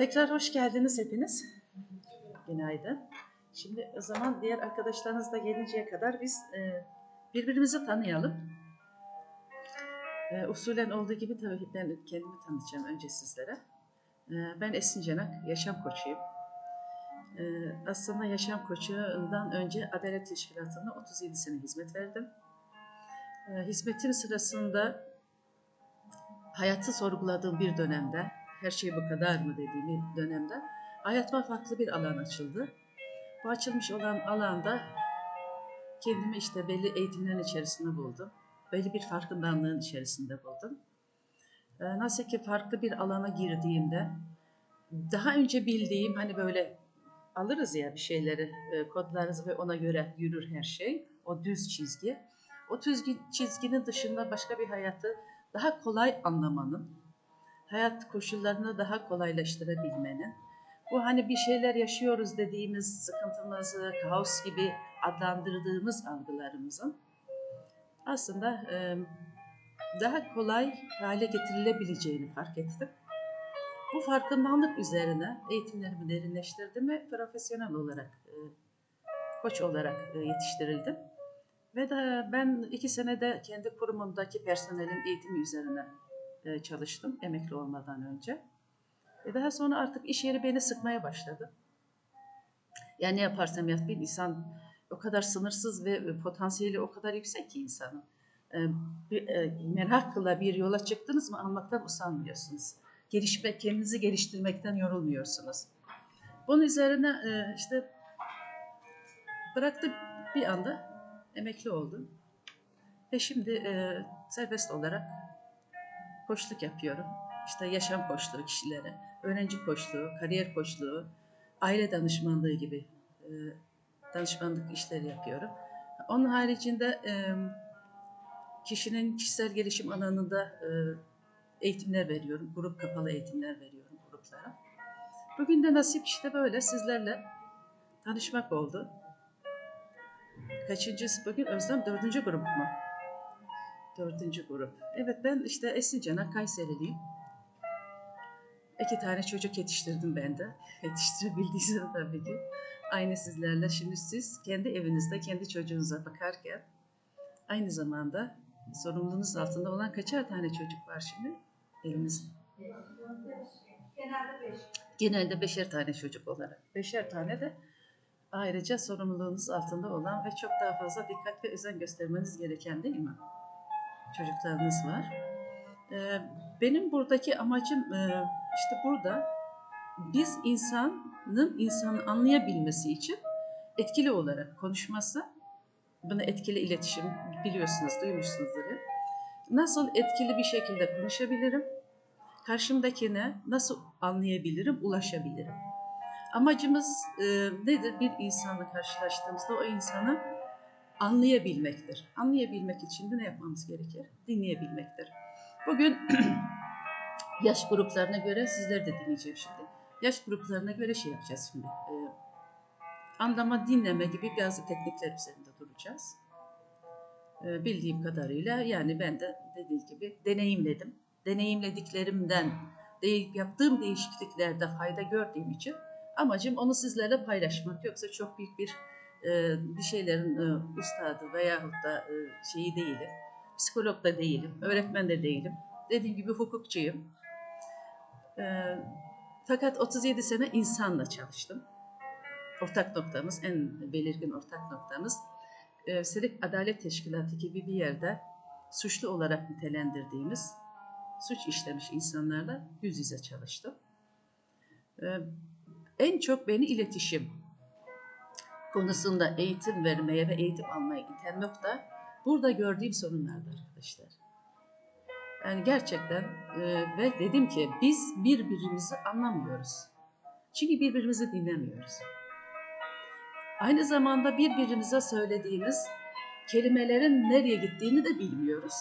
Tekrar hoş geldiniz hepiniz. Günaydın. Şimdi o zaman diğer arkadaşlarınız da gelinceye kadar biz e, birbirimizi tanıyalım. E, usulen olduğu gibi tabii ben kendimi tanıtacağım önce sizlere. E, ben Esin Canak, yaşam koçuyum. E, aslında yaşam koçundan önce Adalet Teşkilatı'na 37 sene hizmet verdim. E, hizmetim sırasında hayatı sorguladığım bir dönemde, her şey bu kadar mı dediğim dönemde hayatıma farklı bir alan açıldı. Bu açılmış olan alanda kendimi işte belli eğitimlerin içerisinde buldum. Belli bir farkındalığın içerisinde buldum. Ee, Nasıl ki farklı bir alana girdiğimde daha önce bildiğim hani böyle alırız ya bir şeyleri, e, kodlarız ve ona göre yürür her şey. O düz çizgi. O düz çizginin dışında başka bir hayatı daha kolay anlamanın, hayat koşullarını daha kolaylaştırabilmenin, bu hani bir şeyler yaşıyoruz dediğimiz sıkıntımızı, kaos gibi adlandırdığımız algılarımızın aslında daha kolay hale getirilebileceğini fark ettim. Bu farkındalık üzerine eğitimlerimi derinleştirdim ve profesyonel olarak, koç olarak yetiştirildim. Ve de ben iki senede kendi kurumumdaki personelin eğitimi üzerine e, çalıştım emekli olmadan önce. Ve daha sonra artık iş yeri beni sıkmaya başladı. Yani ne yaparsam yap bir insan o kadar sınırsız ve potansiyeli o kadar yüksek ki insanın. E, e, merakla bir yola çıktınız mı almaktan usanmıyorsunuz. Gelişme, kendinizi geliştirmekten yorulmuyorsunuz. Bunun üzerine e, işte bıraktı bir anda emekli oldum. Ve şimdi e, serbest olarak koçluk yapıyorum. İşte yaşam koçluğu kişilere, öğrenci koçluğu, kariyer koçluğu, aile danışmanlığı gibi e, danışmanlık işleri yapıyorum. Onun haricinde e, kişinin kişisel gelişim alanında e, eğitimler veriyorum. Grup kapalı eğitimler veriyorum gruplara. Bugün de nasip işte böyle sizlerle tanışmak oldu. Kaçıncısı bugün Özlem? Dördüncü grup mu? Dördüncü grup. Evet ben işte Esin Canak Kayseriliyim. İki tane çocuk yetiştirdim ben de. Yetiştirebildiysem tabii ki. Aynı sizlerle. Şimdi siz kendi evinizde kendi çocuğunuza bakarken aynı zamanda sorumluluğunuz altında olan kaçar tane çocuk var şimdi elimizde? Genelde beş. Genelde beşer tane çocuk olarak. Beşer tane de ayrıca sorumluluğunuz altında olan ve çok daha fazla dikkat ve özen göstermeniz gereken değil mi? Çocuklarınız var. Ee, benim buradaki amacım e, işte burada biz insanın insanı anlayabilmesi için etkili olarak konuşması, bunu etkili iletişim biliyorsunuz, duymuşsunuzdur. Nasıl etkili bir şekilde konuşabilirim? Karşımdakine nasıl anlayabilirim, ulaşabilirim? Amacımız e, nedir? Bir insanla karşılaştığımızda o insanı anlayabilmektir. Anlayabilmek için de ne yapmamız gerekir? Dinleyebilmektir. Bugün yaş gruplarına göre sizleri de dinleyeceğim şimdi. Yaş gruplarına göre şey yapacağız şimdi. E, anlama, dinleme gibi bazı teknikler üzerinde duracağız. E, bildiğim kadarıyla yani ben de dediğim gibi deneyimledim. Deneyimlediklerimden, de, yaptığım değişikliklerde fayda gördüğüm için amacım onu sizlerle paylaşmak. Yoksa çok büyük bir e, bir şeylerin e, ustadı veyahut da e, şeyi değilim. Psikolog da değilim, öğretmen de değilim. Dediğim gibi hukukçuyum. E, fakat 37 sene insanla çalıştım. Ortak noktamız, en belirgin ortak noktamız e, Adalet Teşkilatı gibi bir yerde suçlu olarak nitelendirdiğimiz suç işlemiş insanlarla yüz yüze çalıştım. E, en çok beni iletişim konusunda eğitim vermeye ve eğitim almaya iten nokta burada gördüğüm sorunlardı arkadaşlar. Yani gerçekten e, ve dedim ki biz birbirimizi anlamıyoruz. Çünkü birbirimizi dinlemiyoruz. Aynı zamanda birbirimize söylediğimiz kelimelerin nereye gittiğini de bilmiyoruz.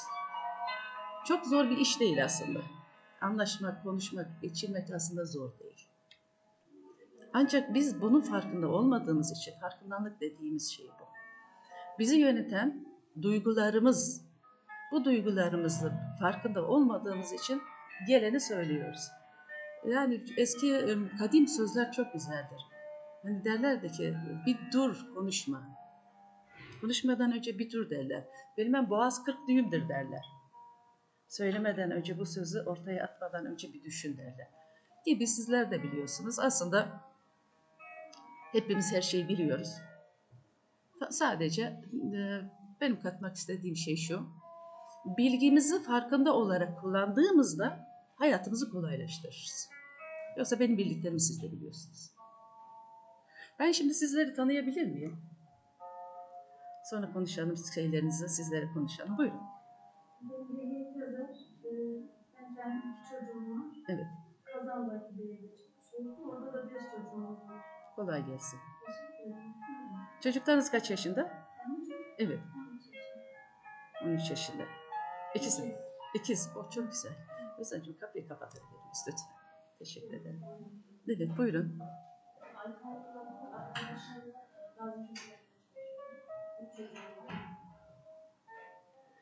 Çok zor bir iş değil aslında. Anlaşmak, konuşmak, geçirmek aslında zor değil. Ancak biz bunun farkında olmadığımız için farkındalık dediğimiz şey bu. Bizi yöneten duygularımız, bu duygularımızı farkında olmadığımız için geleni söylüyoruz. Yani eski e, kadim sözler çok güzeldir. Hani derlerdi ki bir dur konuşma. Konuşmadan önce bir dur derler. Bilmem boğaz kırk düğümdür derler. Söylemeden önce bu sözü ortaya atmadan önce bir düşün derler. Gibi sizler de biliyorsunuz. Aslında hepimiz her şeyi biliyoruz. Sadece e, benim katmak istediğim şey şu. Bilgimizi farkında olarak kullandığımızda hayatımızı kolaylaştırırız. Yoksa benim bildiklerimi siz de biliyorsunuz. Ben şimdi sizleri tanıyabilir miyim? Sonra konuşalım şeylerinizi, sizlere konuşalım. Buyurun. Ben çocuğum var. Evet. Kazandaki bir evde çalışıyorum. Orada da beş çocuğumuz var. Kolay gelsin. Çocuklarınız kaç yaşında? Evet, memnun 13 yaşında. İkisi. İkiz. O çok güzel. Özlemciğim kapıyı kapatabilir miyiz lütfen? Teşekkür ederim. Evet, buyurun.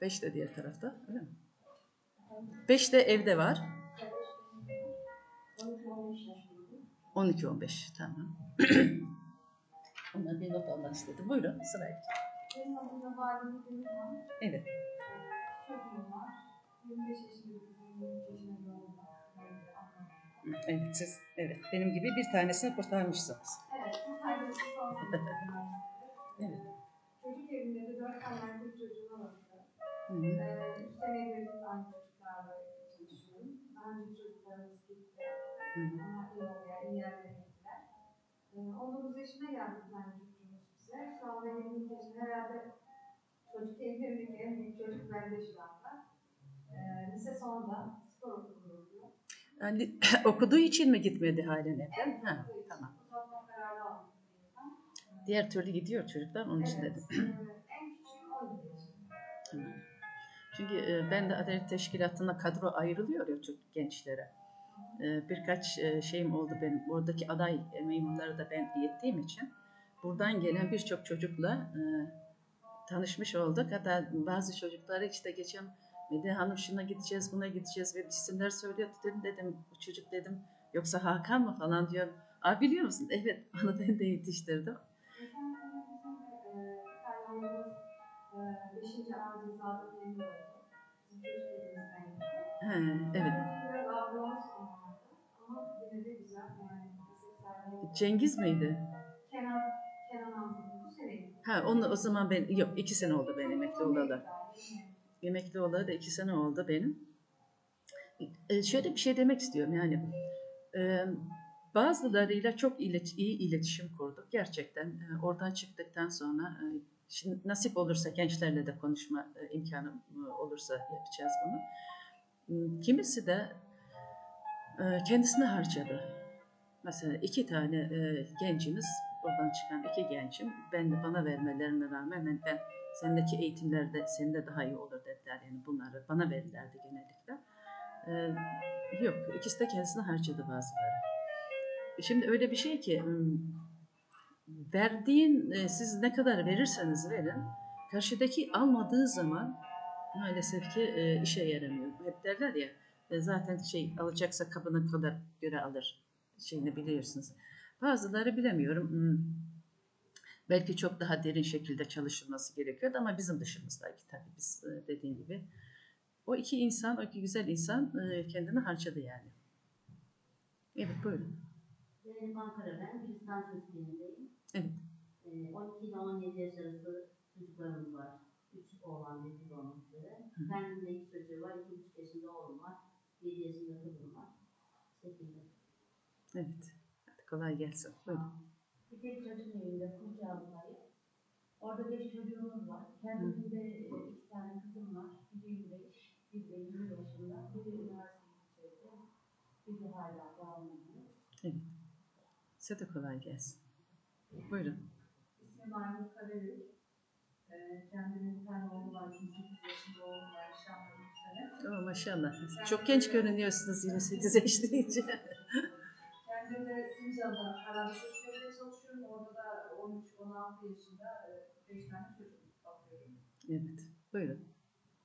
Beş de diğer tarafta, öyle mi? Beş de evde var. Kardeşlerim 12-15 yaşındayım. 12-15, tamam. Onları bir not almak istedim. Buyurun, sırayla. Benim adımda valide bir var. Evet. Çocuğum var. 25 yaşında bir kızım, 23 yaşında bir oğlum var. Ben de annem. Evet, siz, evet. Benim gibi bir tanesini kurtarmışsınız. Evet, bu faydası son Evet. Çocuk evinde de dört tane erkek çocuğuma bakıyorum. Hı hı. Ee, üç senedir aynı çocuklarla çalışıyorum. Daha önce çocuklarımız gitti. Hı. Ama iyi oluyor, iyi yerlere gittiler. Ee, 19 yaşına geldi bir tane çocuğumuz bize. Şu anda 22 yaşında herhalde çocuk evlerindeki en büyük çocuk bende şu anda. Ee, lise sonunda spor okulunda okuyor. Yani okuduğu için mi gitmedi halen evden? Ha, okuduğu için tamam. Uzatma kararı aldım. yeniden. Diğer türlü gidiyor çocuklar, onun için Evet, dedim. e, en 17 yaşında. Tamam. Çünkü e, ben de Adalet Teşkilatı'na kadro ayrılıyor ya çocuk gençlere. E, Birkaç e, şeyim oldu benim. Oradaki aday memurları da ben yettiğim için buradan gelen birçok çocukla e, tanışmış olduk. Hatta bazı çocuklara işte geçen Medine Hanım şuna gideceğiz, buna gideceğiz ve isimler söylüyordu. Dedim, dedim bu çocuk dedim yoksa Hakan mı falan diyor. Aa biliyor musun? Evet onu ben de yetiştirdim. Geçen sene Cengiz miydi? Kenan, Kenan Anzı'nın bu sene gitti. Ha onu o zaman ben yok iki sene oldu ben emekli olalı. Emekli olalı da iki sene oldu benim. Ee, şöyle bir şey demek istiyorum yani e, bazılarıyla çok ilet- iyi iletişim kurduk gerçekten. E, oradan çıktıktan sonra e, şimdi nasip olursa gençlerle de konuşma e, imkanı e, olursa yapacağız bunu. Kimisi de e, kendisini harcadı. Mesela iki tane e, gencimiz, oradan çıkan iki gencim, ben bana vermelerine rağmen hani ben sendeki eğitimlerde sende daha iyi olur dediler. Yani bunları bana verirlerdi genellikle. E, yok, ikisi de kendisini harcadı bazıları. Şimdi öyle bir şey ki verdiğin, e, siz ne kadar verirseniz verin, karşıdaki almadığı zaman maalesef ki e, işe yaramıyor. Hep derler ya, e, zaten şey alacaksa kabına kadar göre alır şeyini biliyorsunuz. Bazıları bilemiyorum. hmm, Belki çok daha derin şekilde çalışılması gerekiyordu ama bizim dışımızdaki tabii biz e, dediğin gibi. O iki insan, o iki güzel insan e, kendini harcadı yani. Evet buyurun. Zeynep Ankara ben, Gülistan Çocukluğu'ndayım. Evet. Ee, 12 ile 17 yaş arası çocuklarımız var. 3 oğlan ve 1 olmak üzere. Kendimde iki çocuğu var, 2,5 yaşında oğlum var. 7 yaşında kızım var. Şekilde. Evet. Hadi kolay gelsin. Buyurun. Bir tek çocuk evinde Kurcağlı'dayım. Orada 5 çocuğumuz var. Kendimde e, iki tane kızım var. Biri 25, biri de 20 yaşında. Biri üniversite bitirdi. Biri hala devam ediyor. Evet. Size de kolay gelsin. Buyurun. İsmim Aynur Karagül. Ee, kendimin bir tane oğlu var. 28 yaşında oğlu var. Nişanlı bir sene. Oh, maşallah. Çok genç görünüyorsunuz 28 yaş deyince. Kendim de Sincan'da herhalde çocuk evinde çalışıyorum. Orada da 13-16 yaşında 5 tane çocuk bakıyorum. evet. Buyurun.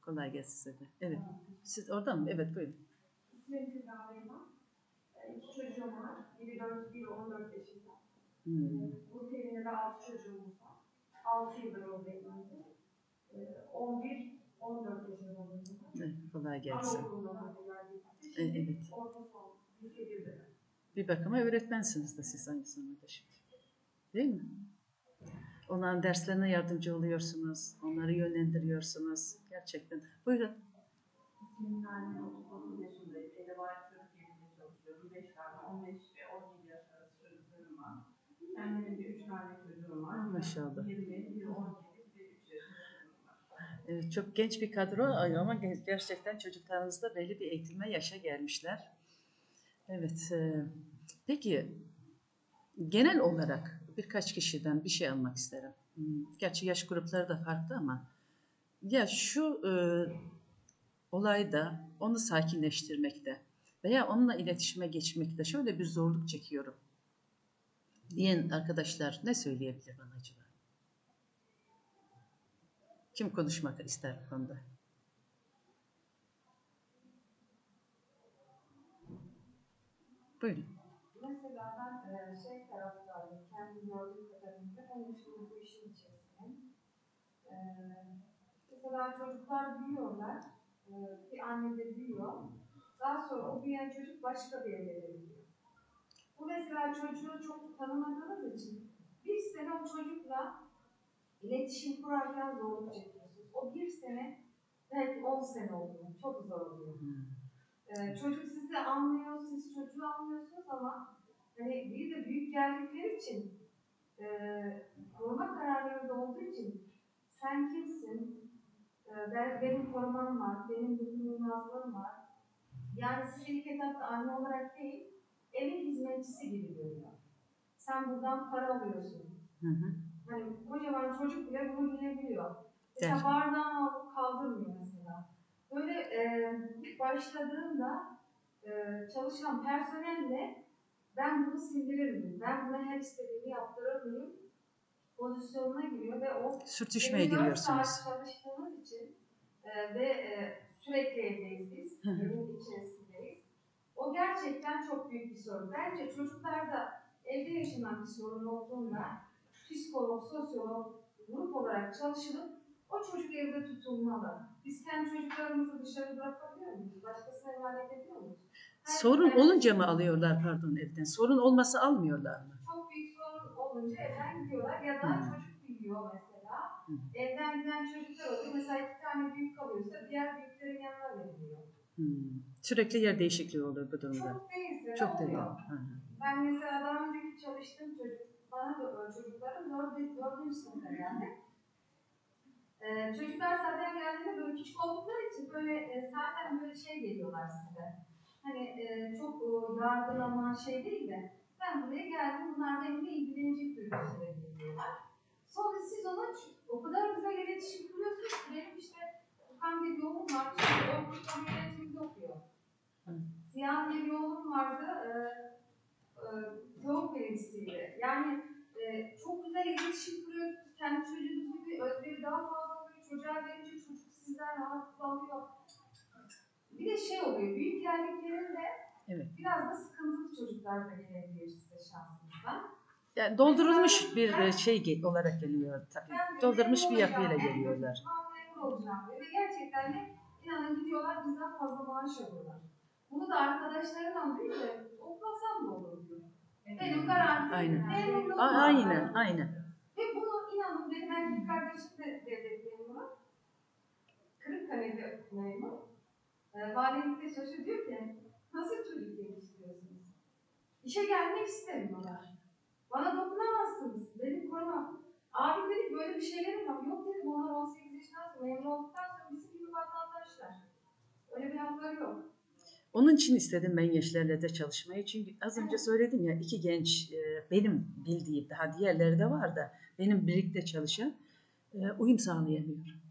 Kolay gelsin size de. Evet. Siz orada mı? Evet buyurun. İsmim Kübra Beyman. E, İki çocuğum var. Biri 4, biri 14 yaşında. Hmm. Bu terimde de 6 çocuğumuz var. 6 yıldır oradayım ben de. E, 11, 14 yaşında oluyor. Evet, kolay gelsin. Anaokulunda okuyorlar. E, evet. Orta son, lise 1'de. Bir bakıma öğretmensiniz de siz aynı zamanda şimdi. Değil mi? Onların derslerine yardımcı oluyorsunuz. Onları yönlendiriyorsunuz. Gerçekten. Buyurun. İsmim Nermin 39 yaşındayım. Edebiyat Çocuk Evi'nde çalışıyorum. 5 tane 15 ve 17 yaş arası çocuklarım var. Kendimin de 3 tane çocuğum var. Maşallah. 20, biri 17, bir 3 yaşında çocuğum var. Evet, çok genç bir kadro ama ge- gerçekten çocuklarınız da belli bir eğitime yaşa gelmişler. Evet. e, Peki genel olarak birkaç kişiden bir şey almak isterim. Hmm, Gerçi yaş grupları da farklı ama ya şu e, olayda onu sakinleştirmekte veya onunla iletişime geçmekte şöyle bir zorluk çekiyorum diyen arkadaşlar ne söyleyebilir bana acaba? Kim konuşmak ister bu konuda? Buyurun. Mesela ben e, şey taraftarıyım, kendi gördüğüm kadarıyla ben şimdi bu işin içerisindeyim. E, mesela çocuklar büyüyorlar, e, bir anne de büyüyor. Daha sonra o büyüyen çocuk başka bir evde büyüyor. Bu mesela çocuğu çok tanımadığınız için bir sene o çocukla iletişim kurarken zorluk çekiyorsunuz. O bir sene belki on sene oluyor. Çok zor oluyor. Hmm. Ee, çocuk sizi anlıyor, siz çocuğu anlıyorsunuz ama hani bir de büyük geldikleri için e, koruma kararları da olduğu için sen kimsin? E, ben, benim korumam var, benim dokunulmazlığım var. Yani sizi ilk etapta anne olarak değil, evin hizmetçisi gibi görüyor. Sen buradan para alıyorsun. Hı hı. Hani kocaman çocuk bile bunu bilebiliyor. Mesela bardağını alıp kaldırmıyor. Böyle e, ilk başladığında e, çalışan personelle ben bunu sindirir miyim? Ben buna her istediğimi yaptırır mıyım? Pozisyonuna giriyor ve o Sürtüşmeye 24 giriyorsunuz. saat çalıştığımız için e, ve e, sürekli evdeyiz biz. Evin içerisindeyiz. O gerçekten çok büyük bir sorun. Bence çocuklarda evde yaşanan bir sorun olduğunda psikolog, sosyolog grup olarak çalışılıp o çocuk evde tutulmalı. Biz kendi çocuklarımızı dışarı bırakabiliyor muyuz? Başkasına emanet ediyor muyuz? Her Sorun her- olunca mı alıyorlar pardon evden? Sorun olmasa almıyorlar mı? çok büyük sorun olunca evden gidiyorlar ya da Hmm. çocuk büyüyor mesela. Hmm. Evden giden çocuklar oluyor. Mesela iki tane büyük kalıyorsa diğer büyüklerin yanına veriliyor. Hmm. Sürekli yer değişikliği olur bu durumda. Çok değilse Çok de dedi. oluyor. Hı hı. Ben mesela daha önceki çalıştığım çocuk, bana da çocuklarım dördü, dördüncü sınıfta geldi. Ee, çocuklar zaten geldiğinde böyle küçük oldukları için böyle e, zaten böyle şey geliyorlar size. Hani e, çok e, yargılama şey değil de ben buraya geldim bunlar benimle ilgilenecek duygusuyla geliyorlar. Sonra siz ona o kadar güzel iletişim kuruyorsunuz ki benim işte Okan bir oğlum var. Şimdi Orkut Kamu Yönetimi'nde okuyor. Hı. Ziya diye bir oğlum vardı. E, e, yoğun birincisiydi. Yani e, çok güzel iletişim kuruyorsunuz. Kendi çocuğunuz gibi özveri daha fazla verince çocuk sizden rahatsız alıyor. Bir de şey oluyor, büyük geldiklerinde Evet. biraz da sıkıntılı çocuklar da gelebiliyor size şansınızdan. Yani doldurulmuş bir şey olarak geliyor tabii. Ben Doldurmuş bir yapıyla geliyorlar. memnun olacağım. Ve gerçekten de inanın gidiyorlar bizden fazla maaş alıyorlar. Bunu da arkadaşlarından değil de toplasam da olur diyor. Benim garantim Aynen. aynen, aynen. Ve bunu inanın benim erkek kardeşim. Kırıkkale'de memur. E, valilikte çalışıyor diyor ki nasıl çocuk yetiştiriyorsunuz? İşe gelmek istemiyorlar. Bana dokunamazsınız. Benim korumam. Abi dedik böyle bir şeylerim var. Yok dedim onlar 18 yaşından sonra memur olduktan sonra bizim gibi vatandaşlar. Öyle bir hakları yok. Onun için istedim ben gençlerle de çalışmayı. Çünkü az önce söyledim ya iki genç e, benim bildiğim daha diğerleri de var da benim birlikte çalışan e, uyum sağlayamıyor.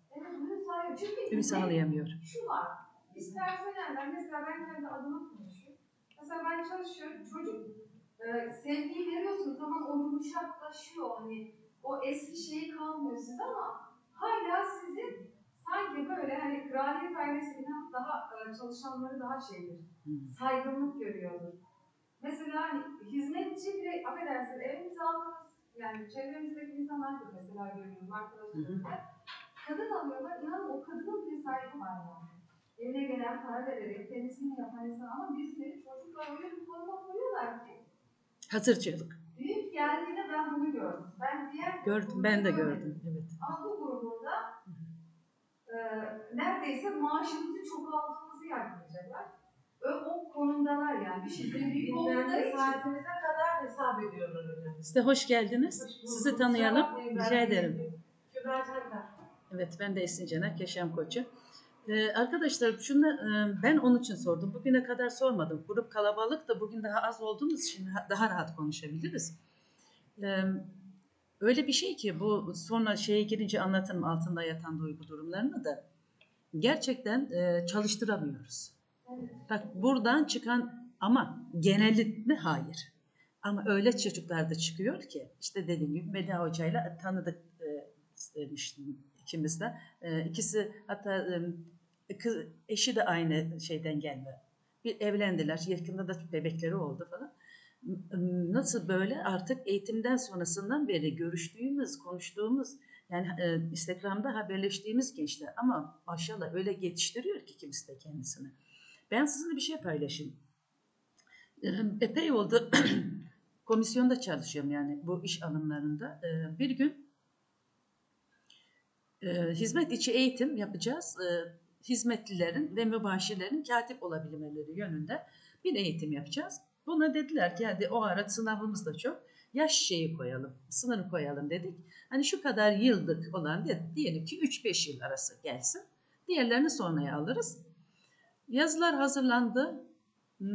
Bunu sağlayamıyor. şu var. Personeller mesela ben kendi adıma konuşuyorum. Mesela ben çalışıyorum çocuk e, sevgiyi veriyorsun tamam o yumuşaklaşıyor hani o eski şeyi kalmıyor sizde ama hala sizin sanki böyle hani kraliyet ailesinden daha e, çalışanları daha şeydir. Saygınlık görüyordur. Mesela hani hizmetçi bile affedersin evimize aldığımız yani çevremizdeki insanlar da mesela görüyorum arkadaşlarımda. Kadın alıyorlar inanın o kadının bile sahibi var yani. Evine gelen para vererek temizliğini yapan insan ama bizleri çocuklar öyle bir konuma koyuyorlar ki Hazırcılık. büyük geldiğinde ben bunu gördüm. Ben diğer Gördüm, ben de gördüm. Evet. Ama bu grubunda e, neredeyse maaşımızı çok aldığımızı yaklayacaklar. O, o konumdalar yani. Bir şeyleri büyük oldukları için. saatimize kadar hesap ediyorlar hocam. Size hoş geldiniz. Sizi tanıyalım. Rica ederim. Kübra Çankar. Evet ben de Esin Canak, yaşam koçu. Ee, arkadaşlar şunu e, ben onun için sordum. Bugüne kadar sormadım. Grup kalabalık da bugün daha az olduğumuz için ha- daha rahat konuşabiliriz. Ee, öyle bir şey ki bu sonra şeye girince anlatırım altında yatan duygu durumlarını da gerçekten e, çalıştıramıyoruz. Bak buradan çıkan ama genellik mi? Hayır. Ama öyle çocuklar da çıkıyor ki işte dediğim gibi Medya Hoca'yla tanıdık e, demiştim ikimiz de. E, ikisi hatta e, kız, eşi de aynı şeyden gelme. Bir evlendiler. Yakında da bebekleri oldu falan. Nasıl böyle artık eğitimden sonrasından beri görüştüğümüz, konuştuğumuz yani e, Instagram'da haberleştiğimiz gençler ama maşallah öyle yetiştiriyor ki kimisi de kendisini. Ben sizinle bir şey paylaşayım. E, Epey oldu komisyonda çalışıyorum yani bu iş alımlarında. E, Bir gün e, hizmet içi eğitim yapacağız. E, Hizmetlilerin ve mübaşirlerin katip olabilmeleri yönünde bir eğitim yapacağız. Buna dediler ki hadi o ara sınavımız da çok. Yaş şeyi koyalım, sınırı koyalım dedik. Hani şu kadar yıllık olan diyelim ki 3-5 yıl arası gelsin. Diğerlerini sonraya alırız. Yazılar hazırlandı.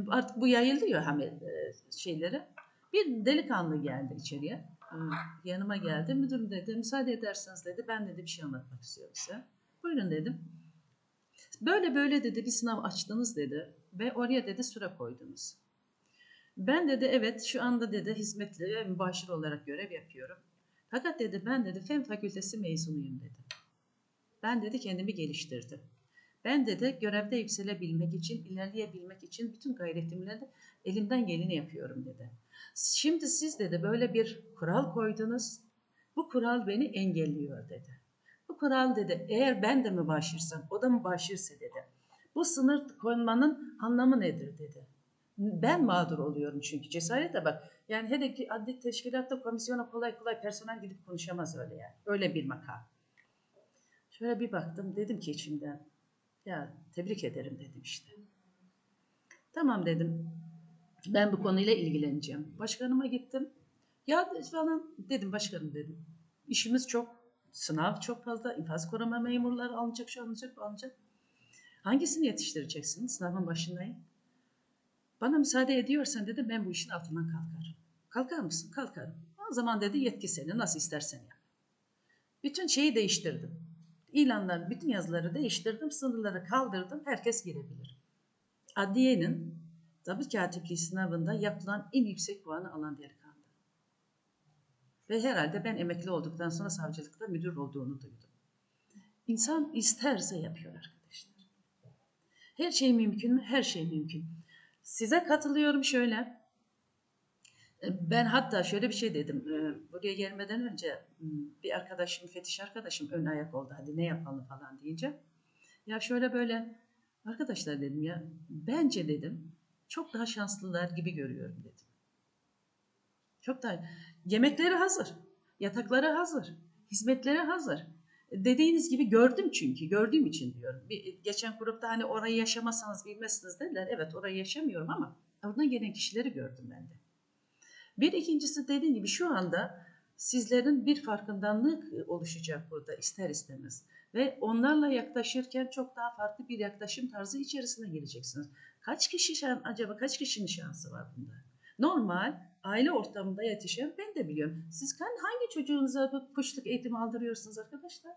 Artık bu yayıldı ya hani e, şeyleri. Bir delikanlı geldi içeriye. E, Yanıma geldi. Müdürüm dedi müsaade ederseniz dedi. Ben dedi bir şey anlatmak istiyorum size. Buyurun dedim. Böyle böyle dedi bir sınav açtınız dedi. Ve oraya dedi süre koydunuz. Ben dedi evet şu anda dedi hizmetli ve mübaşir olarak görev yapıyorum. Fakat dedi ben dedi fen fakültesi mezunuyum dedi. Ben dedi kendimi geliştirdim. Ben dedi görevde yükselebilmek için, ilerleyebilmek için bütün gayretimle de elimden geleni yapıyorum dedi. Şimdi siz dedi böyle bir kural koydunuz. Bu kural beni engelliyor dedi. Bu kural dedi eğer ben de mübaşirsem, o da mübaşirse dedi. Bu sınır koymanın anlamı nedir dedi. Ben mağdur oluyorum çünkü cesarete bak. Yani hele ki adli teşkilatta komisyona kolay kolay personel gidip konuşamaz öyle yani. Öyle bir makam. Şöyle bir baktım dedim ki içimden ya tebrik ederim dedim işte. Tamam dedim. Ben bu konuyla ilgileneceğim. Başkanıma gittim. Ya falan dedim başkanım dedim. İşimiz çok. Sınav çok fazla. infaz koruma memurları alınacak, şu alınacak, bu alınacak. Hangisini yetiştireceksin? Sınavın başındayım. Bana müsaade ediyorsan dedi ben bu işin altından kalkarım. Kalkar mısın? Kalkarım. O zaman dedi yetki senin nasıl istersen yap. Bütün şeyi değiştirdim. İlanlar, bütün yazıları değiştirdim, sınırları kaldırdım, herkes girebilir. Adliyenin zabıt katipliği sınavında yapılan en yüksek puanı alan delikanlı. Ve herhalde ben emekli olduktan sonra savcılıkta müdür olduğunu duydum. İnsan isterse yapıyor arkadaşlar. Her şey mümkün mü? Her şey mümkün. Size katılıyorum şöyle. Ben hatta şöyle bir şey dedim. Ee, Buraya gelmeden önce hmm, bir arkadaşım, fetiş arkadaşım ön ayak oldu. Hadi ne yapalım falan deyince. Ya şöyle böyle arkadaşlar dedim ya bence dedim çok daha şanslılar gibi görüyorum dedim. Çok daha yemekleri hazır, yatakları hazır, hizmetleri hazır. Dediğiniz gibi gördüm çünkü gördüğüm için diyorum. Bir, geçen grupta hani orayı yaşamasanız bilmezsiniz dediler. Evet orayı yaşamıyorum ama oradan gelen kişileri gördüm ben de. Bir ikincisi dediğim gibi şu anda sizlerin bir farkındalık oluşacak burada ister istemez. Ve onlarla yaklaşırken çok daha farklı bir yaklaşım tarzı içerisine gireceksiniz. Kaç kişi şan, acaba kaç kişinin şansı var bunda? Normal aile ortamında yetişen ben de biliyorum. Siz hangi çocuğunuza bu kuşluk eğitim aldırıyorsunuz arkadaşlar?